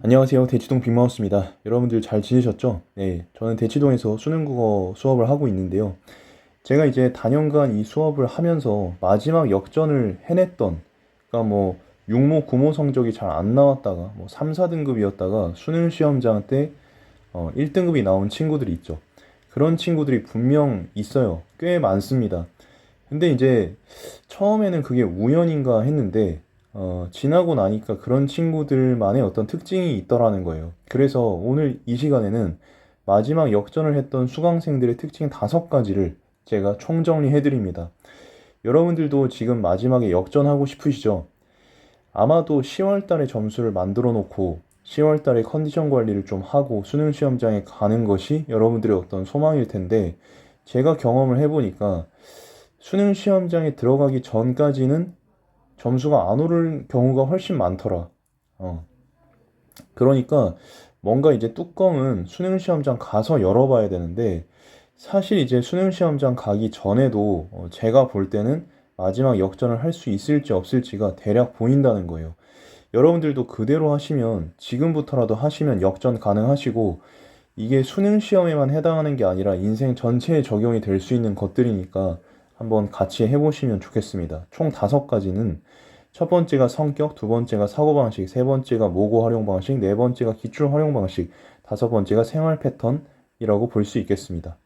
안녕하세요. 대치동 빅마우스입니다. 여러분들 잘 지내셨죠? 네, 저는 대치동에서 수능국어 수업을 하고 있는데요. 제가 이제 단연간 이 수업을 하면서 마지막 역전을 해냈던, 그러니까 뭐 6모, 9모 성적이 잘 안 나왔다가 뭐 3, 4등급이었다가 수능 시험장 때 어, 1등급이 나온 친구들이 있죠. 그런 친구들이 분명 있어요. 꽤 많습니다. 근데 이제 처음에는 그게 우연인가 했는데 어, 지나고 나니까 그런 친구들만의 어떤 특징이 있더라는 거예요. 그래서 오늘 이 시간에는 마지막 역전을 했던 수강생들의 특징 다섯 가지를 제가 총정리해 드립니다. 여러분들도 지금 마지막에 역전하고 싶으시죠? 아마도 10월 달에 점수를 만들어 놓고 10월 달에 컨디션 관리를 좀 하고 수능 시험장에 가는 것이 여러분들의 어떤 소망일 텐데 제가 경험을 해보니까 수능 시험장에 들어가기 전까지는 점수가 안 오를 경우가 훨씬 많더라. 어. 그러니까 뭔가 이제 뚜껑은 수능 시험장 가서 열어봐야 되는데 사실 이제 수능 시험장 가기 전에도 어, 제가 볼 때는 마지막 역전을 할 수 있을지 없을지가 대략 보인다는 거예요. 여러분들도 그대로 하시면 지금부터라도 하시면 역전 가능하시고 이게 수능 시험에만 해당하는 게 아니라 인생 전체에 적용이 될 수 있는 것들이니까 한번 같이 해보시면 좋겠습니다. 총 다섯 가지는 첫 번째가 성격, 두 번째가 사고방식, 세 번째가 모고 활용 방식, 네 번째가 기출 활용 방식, 다섯 번째가 생활 패턴이라고 볼 수 있겠습니다.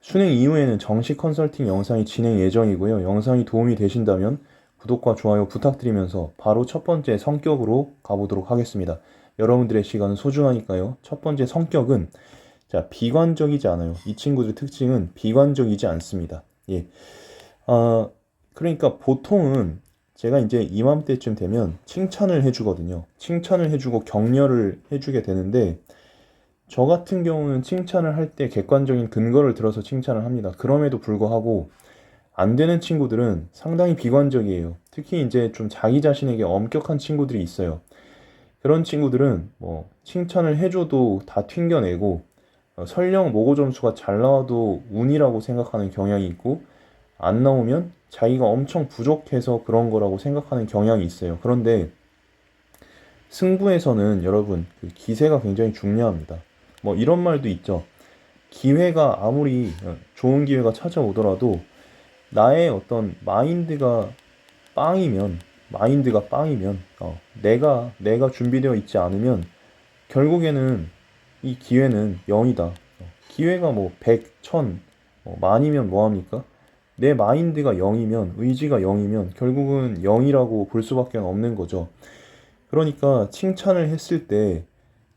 수능 이후에는 정식 컨설팅 영상이 진행 예정이고요. 영상이 도움이 되신다면 구독과 좋아요 부탁드리면서 바로 첫 번째 성격으로 가보도록 하겠습니다. 여러분들의 시간은 소중하니까요. 첫 번째 성격은 자, 비관적이지 않아요. 이 친구들 특징은 비관적이지 않습니다. 예. 아, 그러니까 보통은 제가 이제 이맘때쯤 되면 칭찬을 해주거든요. 칭찬을 해주고 격려를 해주게 되는데, 저 같은 경우는 칭찬을 할 때 객관적인 근거를 들어서 칭찬을 합니다. 그럼에도 불구하고, 안 되는 친구들은 상당히 비관적이에요. 특히 이제 좀 자기 자신에게 엄격한 친구들이 있어요. 그런 친구들은 뭐, 칭찬을 해줘도 다 튕겨내고, 어, 설령 모고 점수가 잘 나와도 운이라고 생각하는 경향이 있고, 안 나오면 자기가 엄청 부족해서 그런 거라고 생각하는 경향이 있어요. 그런데 승부에서는 여러분 그 기세가 굉장히 중요합니다. 뭐 이런 말도 있죠. 기회가 아무리 좋은 기회가 찾아오더라도 나의 어떤 마인드가 빵이면 마인드가 빵이면 어, 내가 내가 준비되어 있지 않으면 결국에는 이 기회는 0이다. 어, 기회가 뭐 100, 1000, 어, 만이면 뭐합니까? 내 마인드가 0이면, 의지가 0이면 결국은 0이라고 볼 수밖에 없는 거죠. 그러니까 칭찬을 했을 때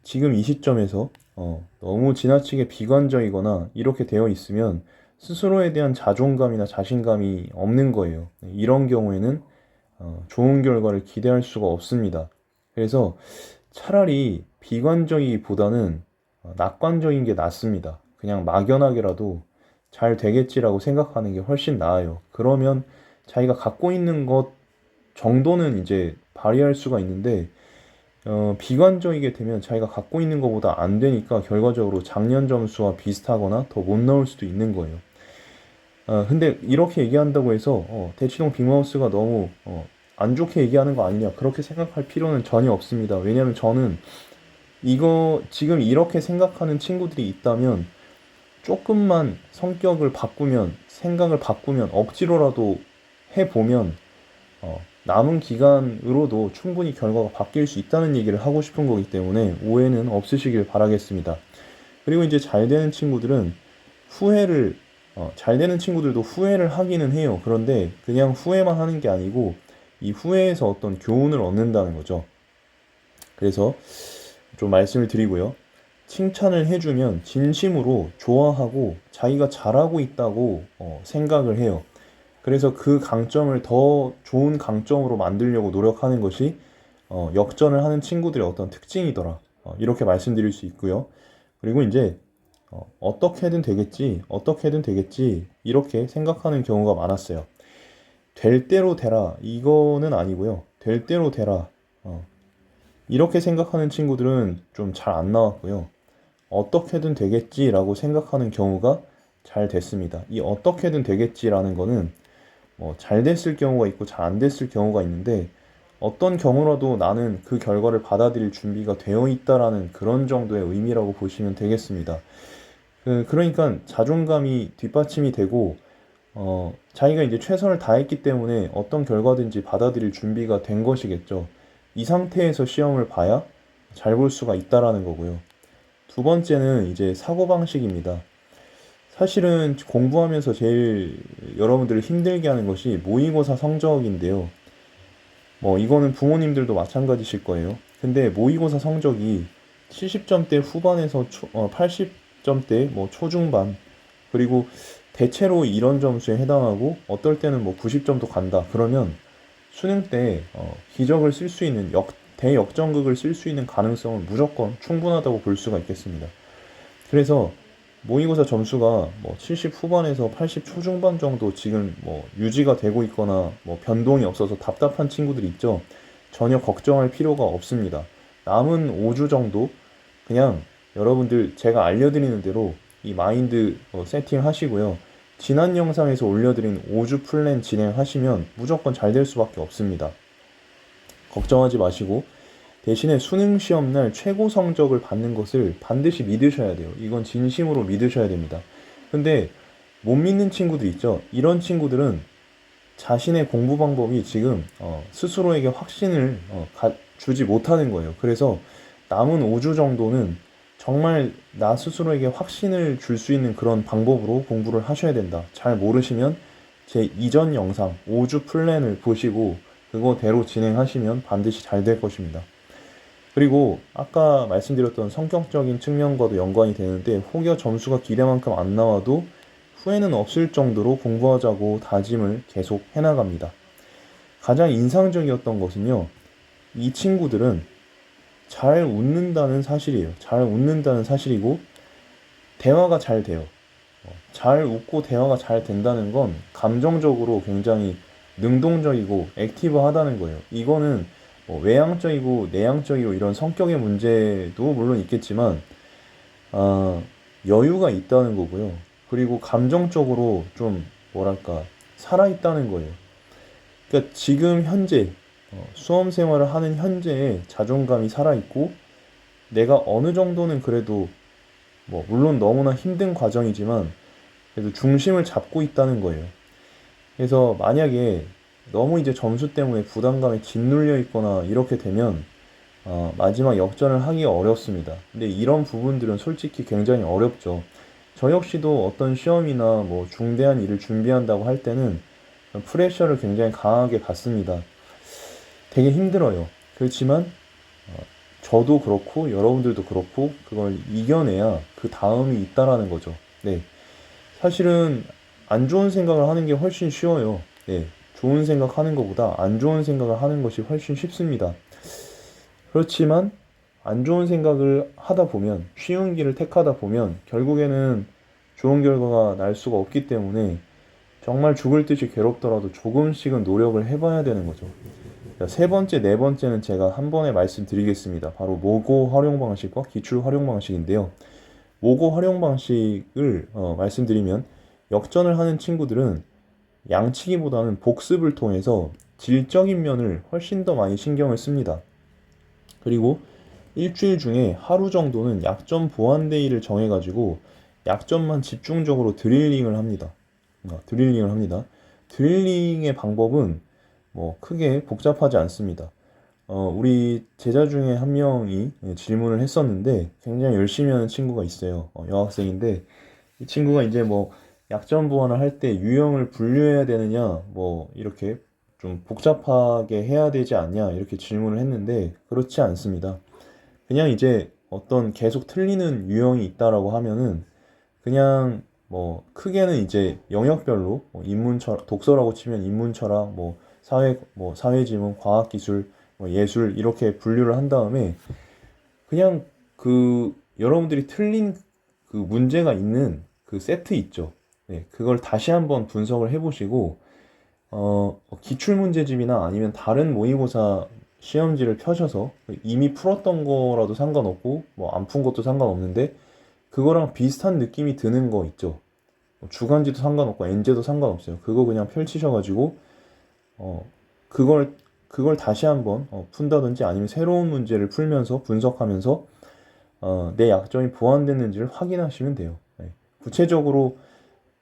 지금 이 시점에서 어, 너무 지나치게 비관적이거나 이렇게 되어 있으면 스스로에 대한 자존감이나 자신감이 없는 거예요. 이런 경우에는 어, 좋은 결과를 기대할 수가 없습니다. 그래서 차라리 비관적이보다는 어, 낙관적인 게 낫습니다. 그냥 막연하게라도 잘 되겠지라고 생각하는 게 훨씬 나아요. 그러면 자기가 갖고 있는 것 정도는 이제 발휘할 수가 있는데, 어, 비관적이게 되면 자기가 갖고 있는 것보다 안 되니까 결과적으로 작년 점수와 비슷하거나 더 못 나올 수도 있는 거예요. 어, 근데 이렇게 얘기한다고 해서 어, 대치동 빅마우스가 너무 어, 안 좋게 얘기하는 거 아니냐 그렇게 생각할 필요는 전혀 없습니다. 왜냐하면 저는 이거 지금 이렇게 생각하는 친구들이 있다면 조금만 성격을 바꾸면 생각을 바꾸면 억지로라도 해보면 어, 남은 기간으로도 충분히 결과가 바뀔 수 있다는 얘기를 하고 싶은 거기 때문에 오해는 없으시길 바라겠습니다. 그리고 이제 잘 되는 친구들은 후회를 어, 잘 되는 친구들도 후회를 하기는 해요. 그런데 그냥 후회만 하는 게 아니고 이 후회에서 어떤 교훈을 얻는다는 거죠. 그래서 좀 말씀을 드리고요. 칭찬을 해주면 진심으로 좋아하고 자기가 잘하고 있다고 어, 생각을 해요. 그래서 그 강점을 더 좋은 강점으로 만들려고 노력하는 것이 어, 역전을 하는 친구들의 어떤 특징이더라. 어, 이렇게 말씀드릴 수 있고요. 그리고 이제 어, 떻게든 되겠지, 어떻게든 되겠지 이렇게 생각하는 경우가 많았어요. 될 대로 되라 이거는 아니고요. 될 대로 되라. 어, 이렇게 생각하는 친구들은 좀 잘 안 나왔고요. 어떻게든 되겠지라고 생각하는 경우가 잘 됐습니다. 이 어떻게든 되겠지라는 거는 뭐 잘 됐을 경우가 있고 잘 안 됐을 경우가 있는데 어떤 경우라도 나는 그 결과를 받아들일 준비가 되어 있다라는 그런 정도의 의미라고 보시면 되겠습니다. 그, 그러니까 자존감이 뒷받침이 되고, 어, 자기가 이제 최선을 다했기 때문에 어떤 결과든지 받아들일 준비가 된 것이겠죠. 이 상태에서 시험을 봐야 잘 볼 수가 있다라는 거고요. 두 번째는 이제 사고방식입니다. 사실은 공부하면서 제일 여러분들을 힘들게 하는 것이 모의고사 성적인데요. 뭐 이거는 부모님들도 마찬가지실 거예요. 근데 모의고사 성적이 70점대 후반에서 초, 어, 80점대 뭐 초중반 그리고 대체로 이런 점수에 해당하고 어떨 때는 뭐 90점도 간다. 그러면 수능 때 어, 기적을 쓸 수 있는 역, 대역전극을 쓸 수 있는 가능성은 무조건 충분하다고 볼 수가 있겠습니다. 그래서 모의고사 점수가 뭐 70 후반에서 80 초중반 정도 지금 뭐 유지가 되고 있거나 뭐 변동이 없어서 답답한 친구들 있죠. 전혀 걱정할 필요가 없습니다. 남은 5주 정도 그냥 여러분들 제가 알려드리는 대로 이 마인드 어, 세팅 하시고요. 지난 영상에서 올려드린 5주 플랜 진행하시면 무조건 잘 될 수밖에 없습니다. 걱정하지 마시고 대신에 수능 시험 날 최고 성적을 받는 것을 반드시 믿으셔야 돼요. 이건 진심으로 믿으셔야 됩니다. 근데 못 믿는 친구들 있죠. 이런 친구들은 자신의 공부 방법이 지금 어, 스스로에게 확신을 어, 가- 주지 못하는 거예요. 그래서 남은 5주 정도는 정말 나 스스로에게 확신을 줄 수 있는 그런 방법으로 공부를 하셔야 된다. 잘 모르시면 제 이전 영상 5주 플랜을 보시고 그거대로 진행하시면 반드시 잘 될 것입니다. 그리고 아까 말씀드렸던 성격적인 측면과도 연관이 되는데 혹여 점수가 기대만큼 안 나와도 후회는 없을 정도로 공부하자고 다짐을 계속 해나갑니다. 가장 인상적이었던 것은요, 이 친구들은 잘 웃는다는 사실이에요. 잘 웃는다는 사실이고, 대화가 잘 돼요. 어, 잘 웃고 대화가 잘 된다는 건 감정적으로 굉장히 능동적이고 액티브하다는 거예요. 이거는 뭐 외향적이고 내향적이고 이런 성격의 문제도 물론 있겠지만 아, 여유가 있다는 거고요. 그리고 감정적으로 좀 뭐랄까 살아 있다는 거예요. 그러니까 지금 현재 어, 수험 생활을 하는 현재에 자존감이 살아 있고 내가 어느 정도는 그래도 뭐 물론 너무나 힘든 과정이지만 그래도 중심을 잡고 있다는 거예요. 그래서 만약에 너무 이제 점수 때문에 부담감에 짓눌려 있거나 이렇게 되면 어, 마지막 역전을 하기 어렵습니다. 근데 이런 부분들은 솔직히 굉장히 어렵죠. 저 역시도 어떤 시험이나 뭐 중대한 일을 준비한다고 할 때는 프레셔를 굉장히 강하게 받습니다. 되게 힘들어요. 그렇지만 어, 저도 그렇고 여러분들도 그렇고 그걸 이겨내야 그 다음이 있다라는 거죠. 네. 사실은 안 좋은 생각을 하는 게 훨씬 쉬워요. 네. 좋은 생각 하는 것보다 안 좋은 생각을 하는 것이 훨씬 쉽습니다. 그렇지만 안 좋은 생각을 하다 보면 쉬운 길을 택하다 보면 결국에는 좋은 결과가 날 수가 없기 때문에 정말 죽을 듯이 괴롭더라도 조금씩은 노력을 해봐야 되는 거죠. 자, 세 번째, 네 번째는 제가 한 번에 말씀드리겠습니다. 바로 모고 활용 방식과 기출 활용 방식인데요. 모고 활용 방식을 어, 말씀드리면 역전을 하는 친구들은 양치기보다는 복습을 통해서 질적인 면을 훨씬 더 많이 신경을 씁니다. 그리고 일주일 중에 하루 정도는 약점 보완 데이를 정해가지고 약점만 집중적으로 드릴링을 합니다. 어, 드릴링을 합니다. 드릴링의 방법은 뭐 크게 복잡하지 않습니다. 어, 우리 제자 중에 한 명이 질문을 했었는데 굉장히 열심히 하는 친구가 있어요. 어, 여학생인데 이 친구가 이제 뭐 약점 보완을 할 때 유형을 분류해야 되느냐 뭐 이렇게 좀 복잡하게 해야 되지 않냐 이렇게 질문을 했는데 그렇지 않습니다. 그냥 이제 어떤 계속 틀리는 유형이 있다라고 하면은 그냥 뭐 크게는 이제 영역별로 뭐 인문철 독서라고 치면 인문철학 뭐 사회 뭐 사회지문 과학기술 뭐 예술 이렇게 분류를 한 다음에 그냥 그 여러분들이 틀린 그 문제가 있는 그 세트 있죠. 네, 그걸 다시 한번 분석을 해보시고 어, 기출 문제집이나 아니면 다른 모의고사 시험지를 펴셔서 이미 풀었던 거라도 상관없고 뭐 안 푼 것도 상관없는데 그거랑 비슷한 느낌이 드는 거 있죠. 뭐 주간지도 상관없고 엔제도 상관없어요. 그거 그냥 펼치셔가지고 어 그걸 그걸 다시 한번 어, 푼다든지 아니면 새로운 문제를 풀면서 분석하면서 어, 내 약점이 보완됐는지를 확인하시면 돼요. 네. 구체적으로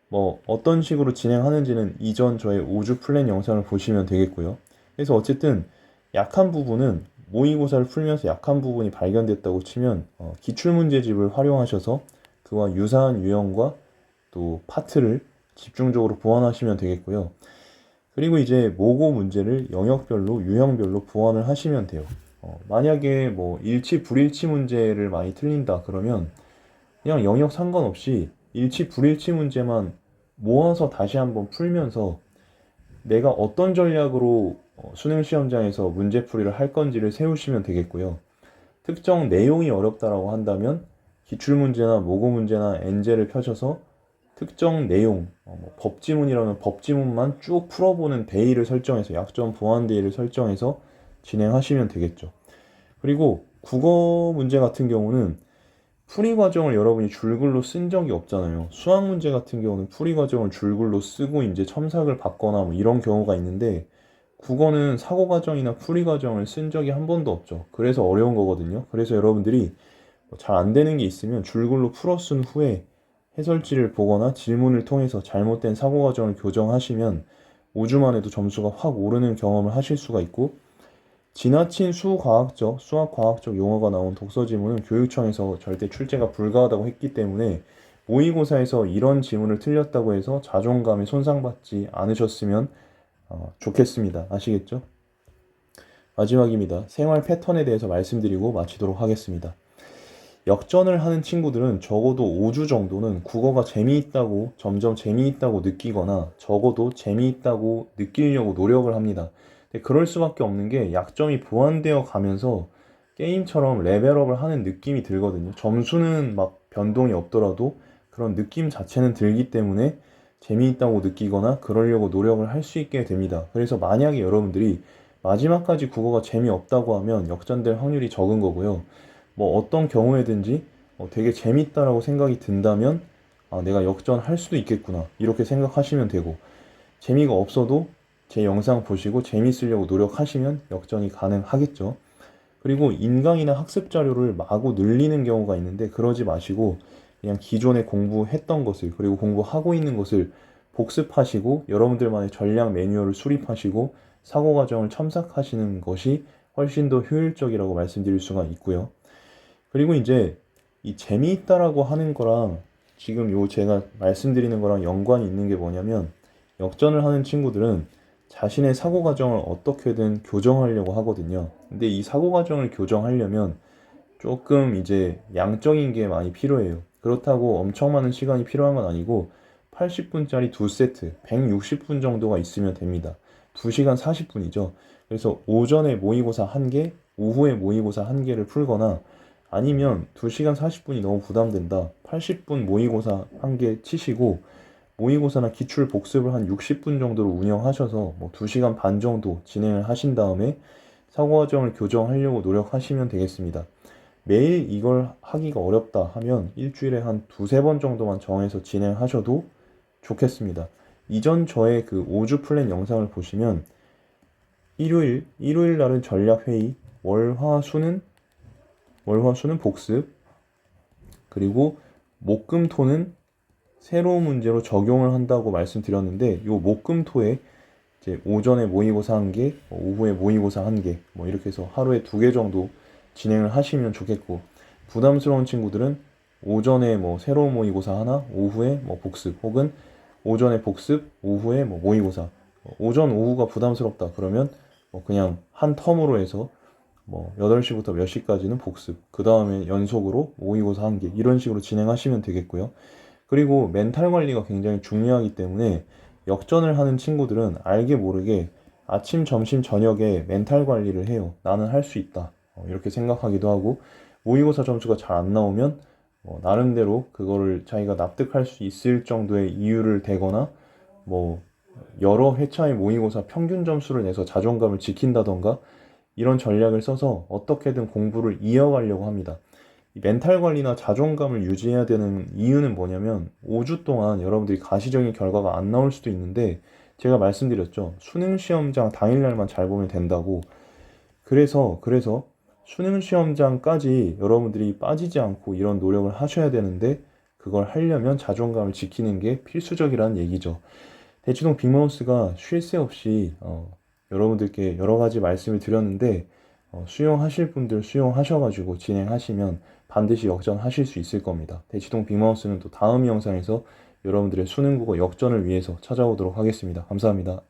뭐 어떤 식으로 진행하는지는 이전 저의 5주 플랜 영상을 보시면 되겠고요. 그래서 어쨌든 약한 부분은 모의고사를 풀면서 약한 부분이 발견됐다고 치면 어, 기출문제집을 활용하셔서 그와 유사한 유형과 또 파트를 집중적으로 보완하시면 되겠고요. 그리고 이제 모고 문제를 영역별로 유형별로 보완을 하시면 돼요. 어, 만약에 뭐 일치 불일치 문제를 많이 틀린다 그러면 그냥 영역 상관없이 일치 불일치 문제만 모아서 다시 한번 풀면서 내가 어떤 전략으로 어, 수능 시험장에서 문제풀이를 할 건지를 세우시면 되겠고요. 특정 내용이 어렵다라고 한다면 기출 문제나 모고 문제나 엔제를 펴셔서 특정 내용, 어, 뭐 법지문이라면 법지문만 쭉 풀어보는 데이를 설정해서 약점 보완 데이를 설정해서 진행하시면 되겠죠. 그리고 국어 문제 같은 경우는 풀이 과정을 여러분이 줄글로 쓴 적이 없잖아요. 수학 문제 같은 경우는 풀이 과정을 줄글로 쓰고 이제 첨삭을 받거나 뭐 이런 경우가 있는데 국어는 사고 과정이나 풀이 과정을 쓴 적이 한 번도 없죠. 그래서 어려운 거거든요. 그래서 여러분들이 뭐잘안 되는 게 있으면 줄글로 풀어 쓴 후에 해설지를 보거나 질문을 통해서 잘못된 사고 과정을 교정하시면 5주만 해도 점수가 확 오르는 경험을 하실 수가 있고 지나친 수과학적, 수학과학적 용어가 나온 독서 지문은 교육청에서 절대 출제가 불가하다고 했기 때문에 모의고사에서 이런 지문을 틀렸다고 해서 자존감에 손상받지 않으셨으면 어, 좋겠습니다. 아시겠죠? 마지막입니다. 생활 패턴에 대해서 말씀드리고 마치도록 하겠습니다. 역전을 하는 친구들은 적어도 5주 정도는 국어가 재미있다고 점점 재미있다고 느끼거나 적어도 재미있다고 느끼려고 노력을 합니다. 근데 그럴 수밖에 없는 게 약점이 보완되어 가면서 게임처럼 레벨업을 하는 느낌이 들거든요. 점수는 막 변동이 없더라도 그런 느낌 자체는 들기 때문에 재미있다고 느끼거나 그러려고 노력을 할 수 있게 됩니다. 그래서 만약에 여러분들이 마지막까지 국어가 재미없다고 하면 역전될 확률이 적은 거고요. 뭐 어떤 경우에든지 어, 되게 재밌다라고 생각이 든다면 아, 내가 역전할 수도 있겠구나 이렇게 생각하시면 되고 재미가 없어도 제 영상 보시고 재밌으려고 노력하시면 역전이 가능하겠죠. 그리고 인강이나 학습 자료를 마구 늘리는 경우가 있는데 그러지 마시고 그냥 기존에 공부했던 것을 그리고 공부하고 있는 것을 복습하시고 여러분들만의 전략 매뉴얼을 수립하시고 사고 과정을 첨삭하시는 것이 훨씬 더 효율적이라고 말씀드릴 수가 있고요. 그리고 이제 이 재미있다라고 하는 거랑 지금 요 제가 말씀드리는 거랑 연관이 있는 게 뭐냐면 역전을 하는 친구들은 자신의 사고 과정을 어떻게든 교정하려고 하거든요. 근데 이 사고 과정을 교정하려면 조금 이제 양적인 게 많이 필요해요. 그렇다고 엄청 많은 시간이 필요한 건 아니고 80분짜리 두 세트, 160분 정도가 있으면 됩니다. 2시간 40분이죠. 그래서 오전에 모의고사 1개, 오후에 모의고사 1개를 풀거나 아니면 2시간 40분이 너무 부담된다. 80분 모의고사 1개 치시고 모의고사나 기출 복습을 한 60분 정도로 운영하셔서 뭐 2시간 반 정도 진행을 하신 다음에 사고 과정을 교정하려고 노력하시면 되겠습니다. 매일 이걸 하기가 어렵다 하면 일주일에 한 두세 번 정도만 정해서 진행하셔도 좋겠습니다. 이전 저의 그 5주 플랜 영상을 보시면 일요일, 일요일 날은 전략 회의, 월, 화, 수는 월, 화, 수는 복습, 그리고 목, 금, 토는 새로운 문제로 적용을 한다고 말씀드렸는데 요 목, 금, 토에 이제 오전에 모의고사 한 개, 뭐 오후에 모의고사 한 개, 뭐 이렇게 해서 하루에 두 개 정도 진행을 하시면 좋겠고 부담스러운 친구들은 오전에 뭐 새로운 모의고사 하나, 오후에 뭐 복습 혹은 오전에 복습, 오후에 뭐 모의고사. 오전, 오후가 부담스럽다 그러면 뭐 그냥 한 텀으로 해서 뭐 8시부터 몇 시까지는 복습, 그 다음에 연속으로 모의고사 한 개, 이런 식으로 진행하시면 되겠고요. 그리고 멘탈 관리가 굉장히 중요하기 때문에 역전을 하는 친구들은 알게 모르게 아침, 점심, 저녁에 멘탈 관리를 해요. 나는 할 수 있다. 어, 이렇게 생각하기도 하고, 모의고사 점수가 잘 안 나오면, 뭐 나름대로 그거를 자기가 납득할 수 있을 정도의 이유를 대거나, 뭐, 여러 회차의 모의고사 평균 점수를 내서 자존감을 지킨다던가, 이런 전략을 써서 어떻게든 공부를 이어가려고 합니다. 이 멘탈 관리나 자존감을 유지해야 되는 이유는 뭐냐면 5주 동안 여러분들이 가시적인 결과가 안 나올 수도 있는데 제가 말씀드렸죠. 수능 시험장 당일날만 잘 보면 된다고. 그래서, 그래서 수능 시험장까지 여러분들이 빠지지 않고 이런 노력을 하셔야 되는데, 그걸 하려면 자존감을 지키는 게 필수적이라는 얘기죠. 대치동 빅마우스가 쉴 새 없이 어, 여러분들께 여러 가지 말씀을 드렸는데 어, 수용하실 분들 수용하셔가지고 진행하시면 반드시 역전하실 수 있을 겁니다. 대치동 빅마우스는 또 다음 영상에서 여러분들의 수능 국어 역전을 위해서 찾아오도록 하겠습니다. 감사합니다.